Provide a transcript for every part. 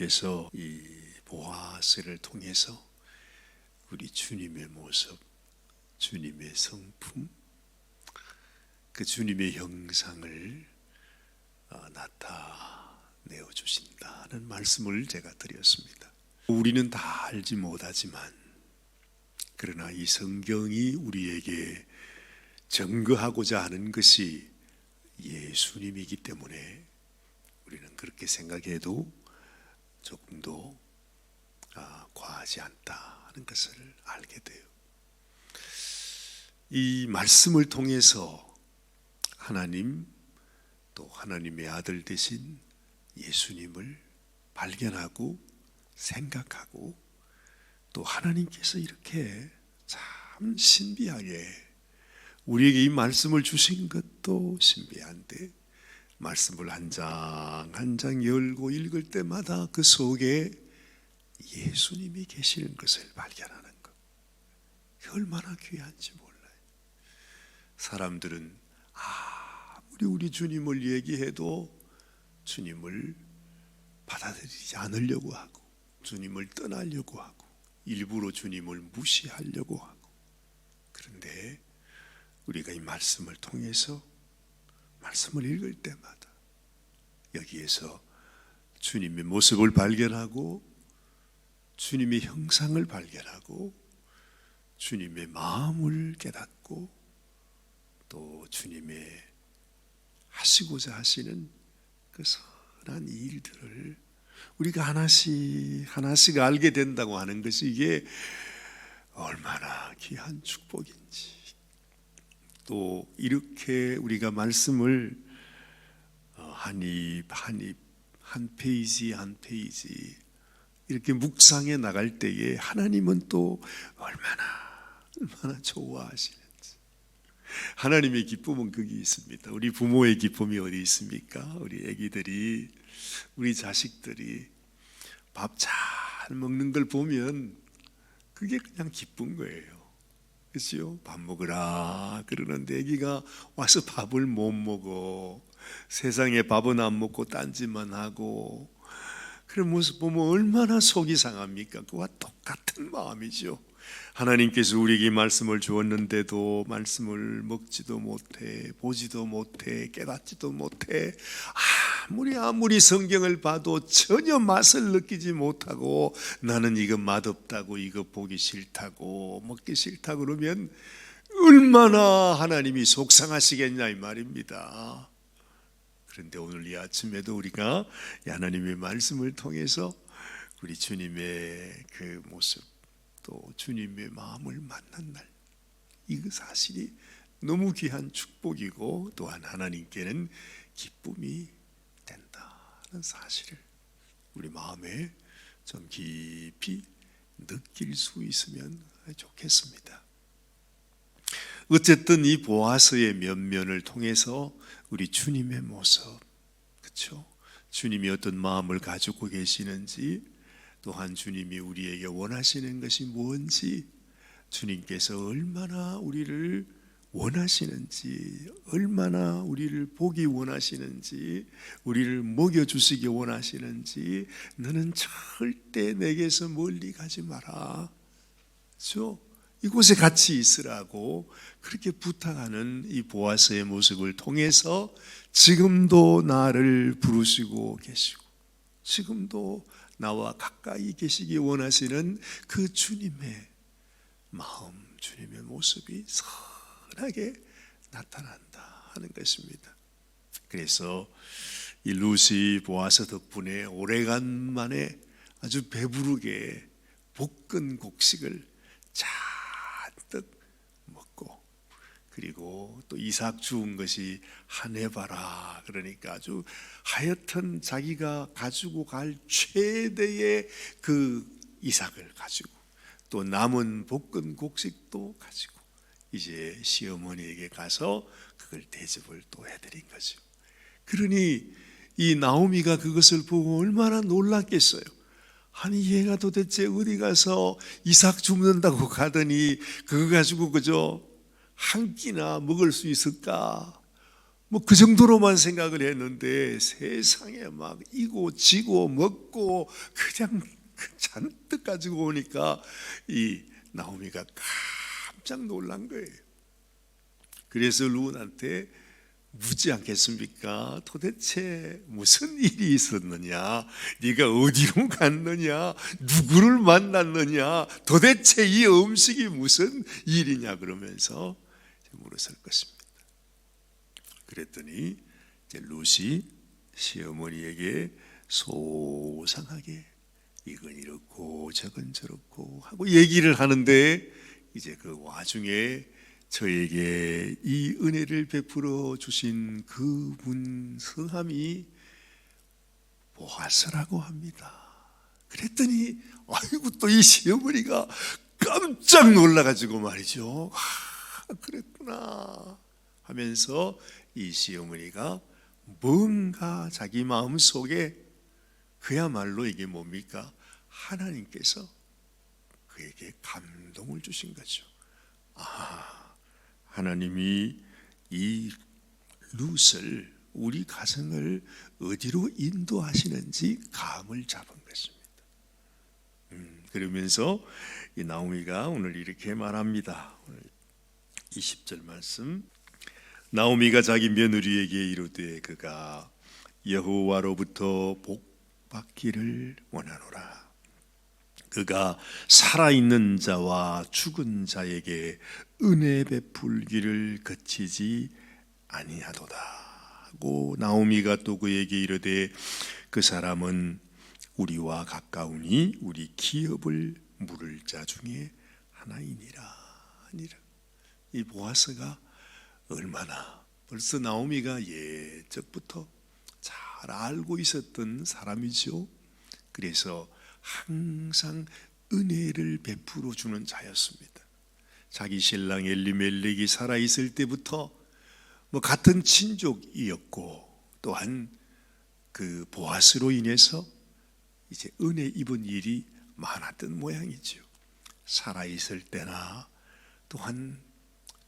하나님께서 이 보아스를 통해서 우리 주님의 모습, 주님의 성품, 그 주님의 형상을 어, 나타내어 주신다는 말씀을 제가 드렸습니다. 우리는 다 알지 못하지만 그러나 이 성경이 우리에게 증거하고자 하는 것이 예수님이기 때문에 우리는 그렇게 생각해도 조금도 아, 과하지 않다 하는 것을 알게 돼요. 이 말씀을 통해서 하나님 또 하나님의 아들 되신 예수님을 발견하고 생각하고 또 하나님께서 이렇게 참 신비하게 우리에게 이 말씀을 주신 것도 신비한데 말씀을 한 장 한 장 열고 읽을 때마다 그 속에 예수님이 계시는 것을 발견하는 것. 얼마나 귀한지 몰라요. 사람들은 아무리 우리 주님을 얘기해도 주님을 받아들이지 않으려고 하고 주님을 떠나려고 하고 일부러 주님을 무시하려고 하고 그런데 우리가 이 말씀을 통해서 말씀을 읽을 때마다 여기에서 주님의 모습을 발견하고 주님의 형상을 발견하고 주님의 마음을 깨닫고 또 주님의 하시고자 하시는 그 선한 일들을 우리가 하나씩 하나씩 알게 된다고 하는 것이 이게 얼마나 귀한 축복인지 또 이렇게 우리가 말씀을 어, 한입 한 입 한 페이지 한 페이지 이렇게 묵상해 나갈 때에 하나님은 또 얼마나 얼마나 좋아하시는지 하나님의 기쁨은 거기 있습니다. 우리 부모의 기쁨이 어디 있습니까? 우리 아기들이 우리 자식들이 밥 잘 먹는 걸 보면 그게 그냥 기쁜 거예요. 그렇죠? 밥 먹으라 그러는데 아기가 와서 밥을 못 먹어. 세상에 밥은 안 먹고 딴짓만 하고 그런 모습 보면 얼마나 속이 상합니까? 그와 똑같은 마음이죠. 하나님께서 우리에게 말씀을 주었는데도 말씀을 먹지도 못해, 보지도 못해, 깨닫지도 못해, 아무리 아무리 성경을 봐도 전혀 맛을 느끼지 못하고 나는 이거 맛없다고, 이거 보기 싫다고, 먹기 싫다 그러면 얼마나 하나님이 속상하시겠냐 이 말입니다. 그런데 오늘 이 아침에도 우리가 하나님의 말씀을 통해서 우리 주님의 그 모습 또 주님의 마음을 만난 날, 이 사실이 너무 귀한 축복이고 또한 하나님께는 기쁨이 된다는 사실을 우리 마음에 좀 깊이 느낄 수 있으면 좋겠습니다. 어쨌든 이 보아서의 면면을 통해서 우리 주님의 모습, 그렇죠? 주님이 어떤 마음을 가지고 계시는지 또한 주님이 우리에게 원하시는 것이 뭔지 주님께서 얼마나 우리를 원하시는지 얼마나 우리를 보기 원하시는지 우리를 먹여 주시기 원하시는지 너는 절대 내게서 멀리 가지 마라. 저 이곳에 같이 있으라고 그렇게 부탁하는 이 보아스의 모습을 통해서 지금도 나를 부르시고 계시고 지금도 나와 가까이 계시기 원하시는 그 주님의 마음, 주님의 모습이 선하게 나타난다 하는 것입니다. 그래서 이 루시 보아서 덕분에 오래간만에 아주 배부르게 볶은 곡식을 먹고 그리고 또 이삭 주운 것이 한 해봐라 그러니까 아주 하여튼 자기가 가지고 갈 최대의 그 이삭을 가지고 또 남은 볶은 곡식도 가지고 이제 시어머니에게 가서 그걸 대접을 또 해드린 거죠. 그러니 이 나오미가 그것을 보고 얼마나 놀랐겠어요. 아니 얘가 도대체 어디 가서 이삭 주문다고 가더니 그거 가지고 그저 한 끼나 먹을 수 있을까? 뭐 그 정도로만 생각을 했는데 세상에 막 이고 지고 먹고 그냥 그 잔뜩 가지고 오니까 이 나오미가 깜짝 놀란 거예요. 그래서 루은한테 묻지 않겠습니까? 도대체 무슨 일이 있었느냐? 네가 어디로 갔느냐? 누구를 만났느냐? 도대체 이 음식이 무슨 일이냐? 그러면서 물었을 것입니다. 그랬더니 루시 시어머니에게 소상하게 이건 이렇고 저건 저렇고 하고 얘기를 하는데 이제 그 와중에 저에게 이 은혜를 베풀어 주신 그분 성함이 보아스라고 합니다. 그랬더니 아이고 또 이 시어머니가 깜짝 놀라가지고 말이죠. 아, 그 랬구나 하면서 이 시어머니가 뭔가 자기 마음 속에 그야말로 이게 뭡니까? 하나님께서 그에게 감동을 주신 거죠. 아, 하나님이 이 룻을 우리 가정을 어디로 인도하시는지 감을 잡은 것입니다. 음, 그러면서 이 나오미가 오늘 이렇게 말합니다. 오늘 20절 말씀. 나오미가 자기 며느리에게 이르되 그가 여호와로부터 복 받기를 원하노라. 그가 살아있는 자와 죽은 자에게 은혜 베풀기를 거치지 아니하도다. 하고 나오미가 또 그에게 이르되 그 사람은 우리와 가까우니 우리 기업을 물을 자 중에 하나이니라. 아니라 이 보아스가 얼마나 벌써 나오미가 예적부터 잘 알고 있었던 사람이죠. 그래서 항상 은혜를 베풀어 주는 자였습니다. 자기 신랑 엘리멜렉이 살아 있을 때부터 뭐 같은 친족이었고 또한 그 보아스로 인해서 이제 은혜 입은 일이 많았던 모양이죠. 살아 있을 때나 또한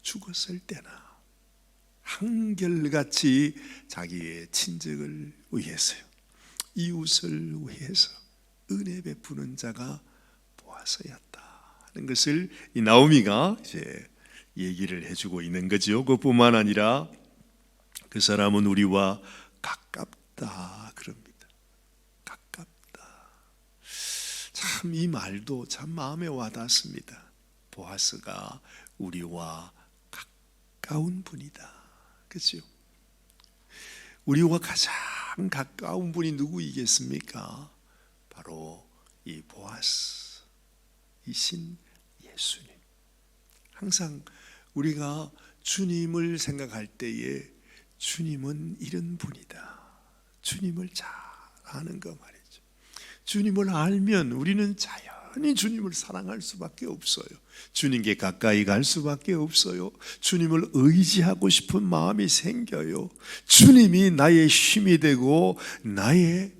죽었을 때나 한결같이 자기의 친족을 위해서요. 이웃을 위해서 은혜 베푸는 자가 보아서였다 하는 것을 이 나오미가 이제 얘기를 해주고 있는 거죠. 그뿐만 아니라 그 사람은 우리와 가깝다 그럽니다. 가깝다. 참 이 말도 참 마음에 와닿습니다. 보아스가 우리와 가까운 분이다. 그렇죠? 우리와 가장 가까운 분이 누구이겠습니까? 바로 이 보아스, 이신 예수님. 항상 우리가 주님을 생각할 때에 주님은 이런 분이다. 주님을 잘 아는 거 말이죠. 주님을 알면 우리는 자연 히 주님을 사랑할 수밖에 없어요. 주님께 가까이 갈 수밖에 없어요. 주님을 의지하고 싶은 마음이 생겨요. 주님이 나의 힘이 되고 나의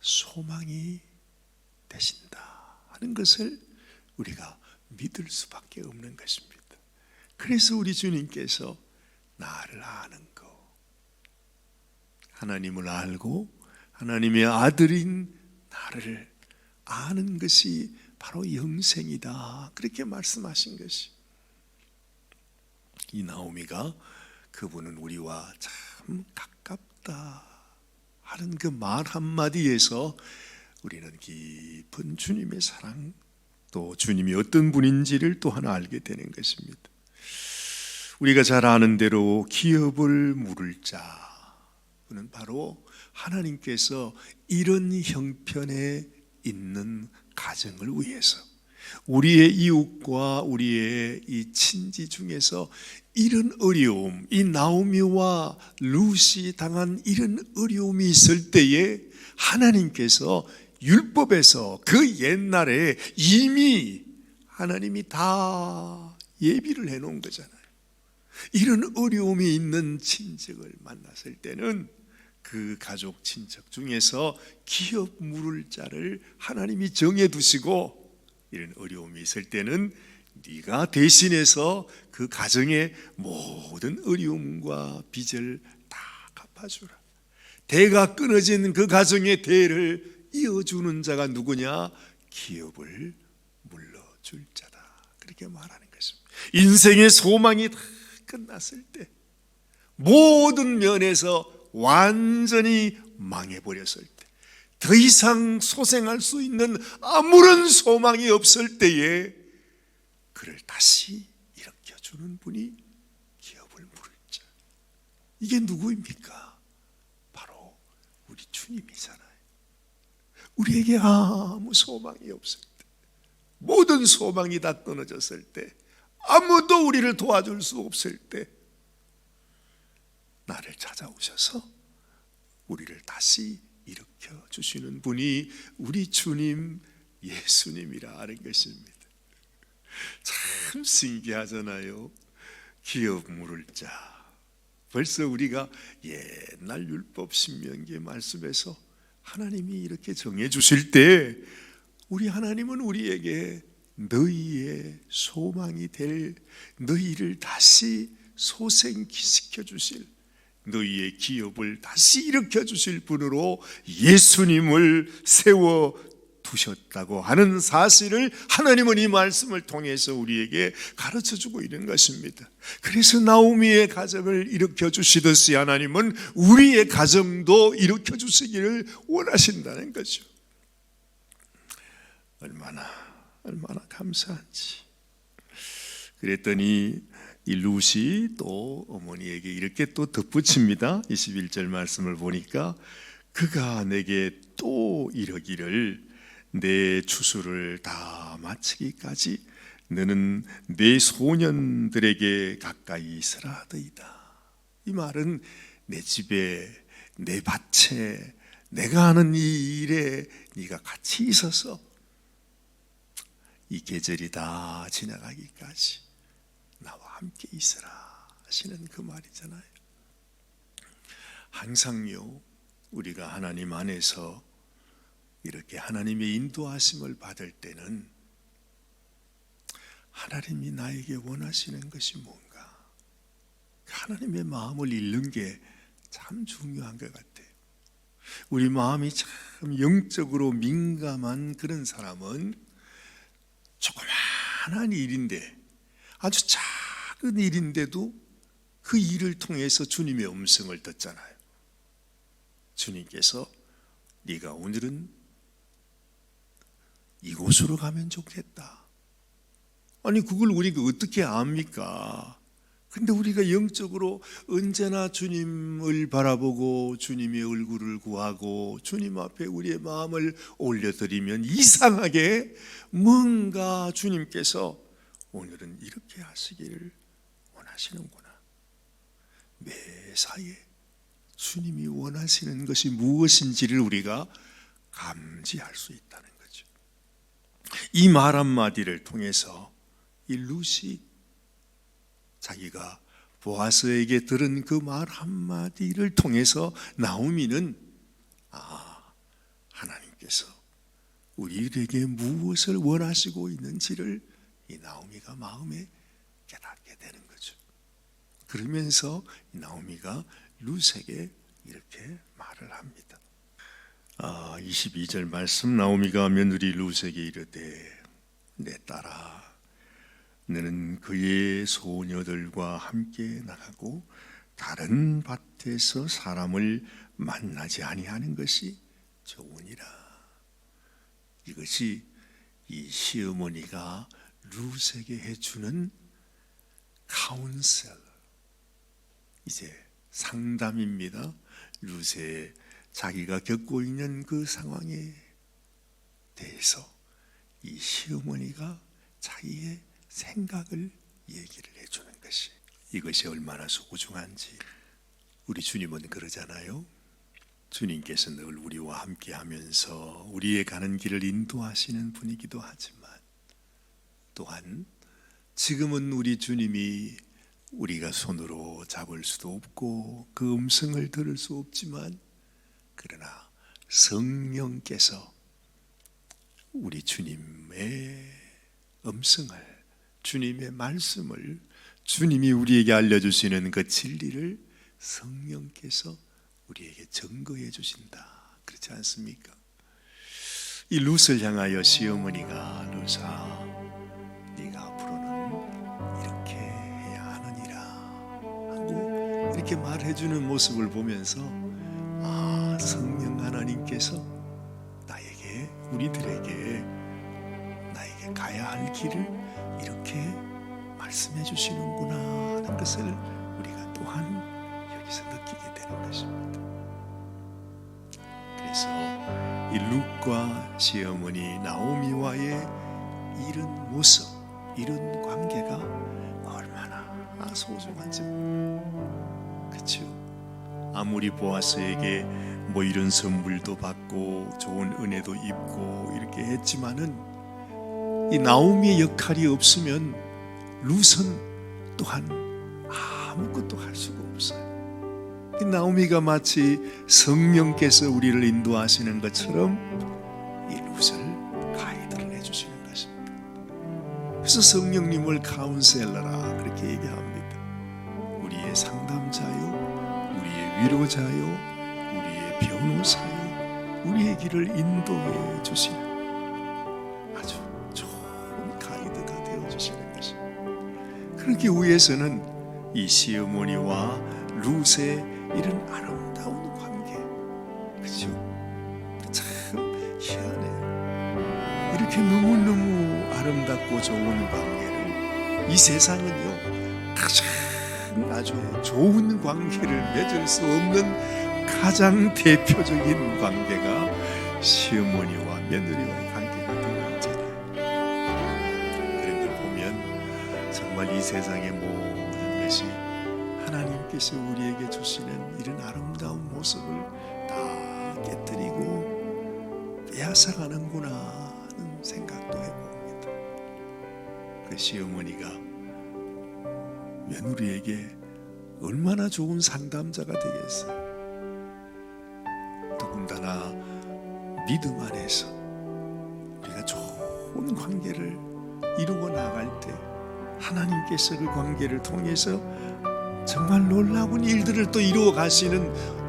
소망이 되신다 하는 것을 우리가 믿을 수밖에 없는 것입니다. 그래서 우리 주님께서 나를 아는 거, 하나님을 알고 하나님의 아들인 나를 아는 것이 바로 영생이다. 그렇게 말씀하신 것이. 이 나오미가 그분은 우리와 참 가깝다 하는 그 말 한마디에서 우리는 깊은 주님의 사랑 또 주님이 어떤 분인지를 또 하나 알게 되는 것입니다. 우리가 잘 아는 대로 기업을 물을 자는 바로 하나님께서 이런 형편에 있는 가정을 위해서 우리의 이웃과 우리의 이 친지 중에서 이런 어려움, 이 나오미와 루시 당한 이런 어려움이 있을 때에 하나님께서 율법에서 그 옛날에 이미 하나님이 다 예비를 해 놓은 거잖아요. 이런 어려움이 있는 친척을 만났을 때는 그 가족 친척 중에서 기업 물을 자를 하나님이 정해 두시고 이런 어려움이 있을 때는 네가 대신해서 그 가정의 모든 어려움과 빚을 다 갚아주라. 대가 끊어진 그 가정의 대를 이어주는 자가 누구냐? 기업을 물러줄 자다. 그렇게 말하는 것입니다. 인생의 소망이 다 끝났을 때 모든 면에서 완전히 망해버렸을 때 더 이상 소생할 수 있는 아무런 소망이 없을 때에 그를 다시 일으켜주는 분이 기업을 물을 자. 이게 누구입니까? 바로 우리 주님이잖아요. 우리에게 아무 소망이 없을 때, 모든 소망이 다 끊어졌을 때, 아무도 우리를 도와줄 수 없을 때, 나를 찾아오셔서 우리를 다시 일으켜 주시는 분이 우리 주님 예수님이라 하는 것입니다. 참 신기하잖아요. 기업 물을 자. 벌써 우리가 옛날 율법 신명기 말씀에서 하나님이 이렇게 정해 주실 때 우리 하나님은 우리에게 너희의 소망이 될 너희를 다시 소생시켜 주실 너희의 기업을 다시 일으켜 주실 분으로 예수님을 세워 두셨다고 하는 사실을 하나님은 이 말씀을 통해서 우리에게 가르쳐 주고 있는 것입니다. 그래서 나오미의 가정을 일으켜 주시듯이 하나님은 우리의 가정도 일으켜 주시기를 원하신다는 거죠. 얼마나 얼마나 감사한지. 그랬더니 이 룻이 또 어머니에게 이렇게 또 덧붙입니다. 21절 말씀을 보니까 그가 내게 또 이러기를 내 추수를 다 마치기까지 너는 내 소년들에게 가까이 있으라 하더이다. 이 말은 내 집에 내 밭에 내가 하는 이 일에 네가 같이 있어서 이 계절이 다 지나가기까지 함께 있으라 하시는 그 말이잖아요. 항상요 우리가 하나님 안에서 이렇게 하나님의 인도하심을 받을 때는 하나님이 나에게 원하시는 것이 뭔가 하나님의 마음을 읽는 게 참 중요한 것 같아요. 우리 마음이 참 영적으로 민감한 그런 사람은 조그마한 일인데 아주 작 은 일인데도 그 일을 통해서 주님의 음성을 듣잖아요. 주님께서 네가 오늘은 이곳으로 가면 좋겠다. 아니 그걸 우리가 어떻게 압니까? 근데 우리가 영적으로 언제나 주님을 바라보고 주님의 얼굴을 구하고 주님 앞에 우리의 마음을 올려드리면 이상하게 뭔가 주님께서 오늘은 이렇게 하시기를 원 하시는구나. 매사에 주님이 원하시는 것이 무엇인지를 우리가 감지할 수 있다는 거죠. 이 말 한마디를 통해서 이 루시 자기가 보아스에게 들은 그 말 한마디를 통해서 나오미는 아 하나님께서 우리에게 무엇을 원하시고 있는지를 이 나오미가 마음에 깨닫게 되는 거죠. 그러면서 이 나오미가 룻에게 이렇게 말을 합니다. 아, 22절 말씀 나오미가 며느리 룻에게 이르되 내 딸아 너는 그의 소녀들과 함께 나가고 다른 밭에서 사람을 만나지 아니하는 것이 좋으니라. 이것이 이 시어머니가 룻에게 해주는 카운셀 이제 상담입니다. 룻의 자기가 겪고 있는 그 상황에 대해서 이 시어머니가 자기의 생각을 얘기를 해주는 것이 이것이 얼마나 소중한지 우리 주님은 그러잖아요. 주님께서 늘 우리와 함께 하면서 우리의 가는 길을 인도하시는 분이기도 하지만 또한 지금은 우리 주님이 우리가 손으로 잡을 수도 없고 그 음성을 들을 수 없지만 그러나 성령께서 우리 주님의 음성을 주님의 말씀을 주님이 우리에게 알려주시는 그 진리를 성령께서 우리에게 증거해 주신다. 그렇지 않습니까? 이 룻을 향하여 시어머니가 룻아 이렇게 말해주는 모습을 보면서 아 성령 하나님께서 나에게 우리들에게 나에게 가야 할 길을 이렇게 말씀해 주시는구나 하는 것을 우리가 또한 여기서 느끼게 되는 것입니다. 그래서 이 룩과 시어머니 나오미와의 이런 모습, 이런 관계가 얼마나 소중한지 그렇죠. 아무리 보아스에게 뭐 이런 선물도 받고 좋은 은혜도 입고 이렇게 했지만은 이 나오미의 역할이 없으면 룻은 또한 아무것도 할 수가 없어요. 이 나오미가 마치 성령께서 우리를 인도하시는 것처럼 이 룻을 가이드를 해주시는 것입니다. 그래서 성령님을 카운셀러라 그렇게 얘기합니다. 우리의 상담자요, 우리의 위로자요, 우리의 변호사요, 우리의 길을 인도해 주시는 아주 좋은 가이드가 되어 주시는 것입니다. 그렇기 위해서는 이 시어머니와 룻의 이런 아름다운 관계, 그죠? 참 희한해요. 이렇게 너무 너무 아름답고 좋은 관계를 이 세상은요 가장 아주 좋은 관계를 맺을 수 없는 가장 대표적인 관계가 시어머니와 며느리와의 관계가 되어 있잖아요. 그런 걸 보면 정말 이 세상의 모든 것이 하나님께서 우리에게 주시는 이런 아름다운 모습을 다 깨뜨리고 빼앗아가는구나 하는 생각도 해봅니다. 그 시어머니가 며느리에게 얼마나 좋은 상담자가 되겠어요. 더군다나 믿음 안에서 우리가 좋은 관계를 이루어 나갈 때 하나님께서 그 관계를 통해서 정말 놀라운 일들을 또 이루어 가시는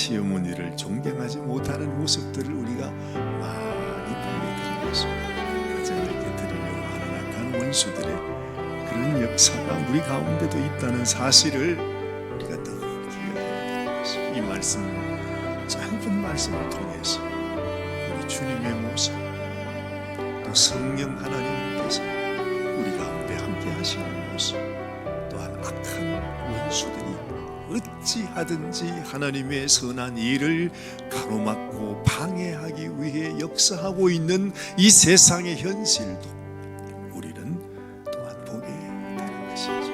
시어머니를 존경하지 못하는 모습들을 우리가 많이 보여드리고 있습니다. 가정을 깨뜨리려고 하는 악한 원수들의 그런 역사가 우리 가운데도 있다는 사실을 우리가 늘 기억해야 되는 것입니다. 이 말씀 짧은 말씀을 통해서 우리 주님의 모습 또 성령 하나님 어찌하든지 하나님의 선한 일을 가로막고 방해하기 위해 역사하고 있는 이 세상의 현실도 우리는 또한 보게 되는 것이죠.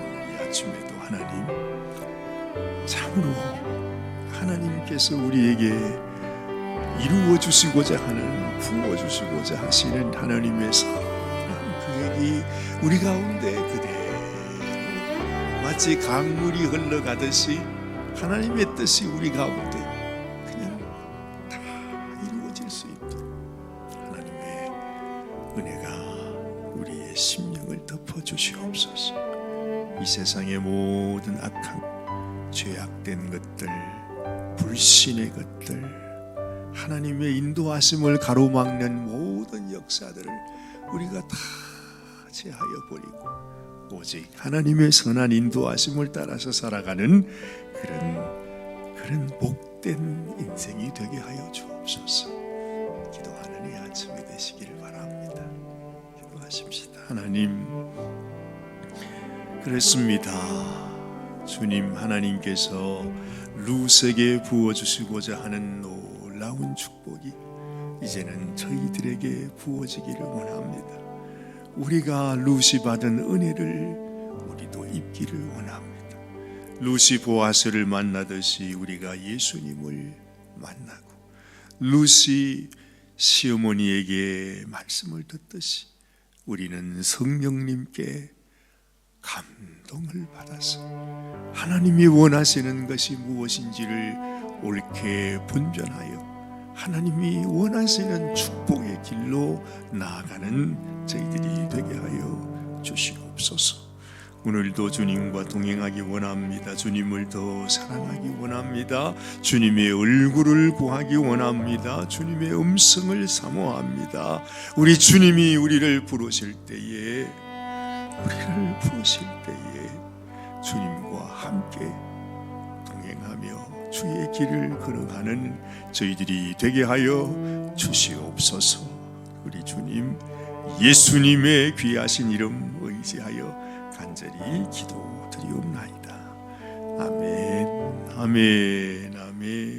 오늘 이 아침에도 하나님 참으로 하나님께서 우리에게 이루어 주시고자 하는 부어 주시고자 하시는 하나님의 선한 계획이 우리 가운데 마치 강물이 흘러가듯이 하나님의 뜻이 우리 가운데 그냥 다 이루어질 수 있도록 하나님의 은혜가 우리의 심령을 덮어 주시옵소서. 이 세상의 모든 악한 죄악된 것들, 불신의 것들, 하나님의 인도하심을 가로막는 모든 역사들을 우리가 다 제하여 버리고 오직 하나님의 선한 인도하심을 따라서 살아가는 그런 그런 복된 인생이 되게 하여 주옵소서. 기도하는 이 아침이 되시기를 바랍니다. 기도하십시다. 하나님 그렇습니다. 주님 하나님께서 루스에게 부어 주시고자 하는 놀라운 축복이 이제는 저희들에게 부어지기를 원합니다. 우리가 루시 받은 은혜를 우리도 입기를 원합니다. 루시 보아스를 만나듯이 우리가 예수님을 만나고 루시 시어머니에게 말씀을 듣듯이 우리는 성령님께 감동을 받아서 하나님이 원하시는 것이 무엇인지를 옳게 분별하여 하나님이 원하시는 축복의 길로 나아가는 저희들이 되게 하여 주시옵소서. 오늘도 주님과 동행하기 원합니다. 주님을 더 사랑하기 원합니다. 주님의 얼굴을 구하기 원합니다. 주님의 음성을 사모합니다. 우리 주님이 우리를 부르실 때에 우리를 부르실 때에 주님과 함께 동행하며 주의 길을 걸어가는 저희들이 되게 하여 주시옵소서. 우리 주님 예수님의 귀하신 이름 의지하여 간절히 기도드리옵나이다. 아멘. 아멘. 아멘.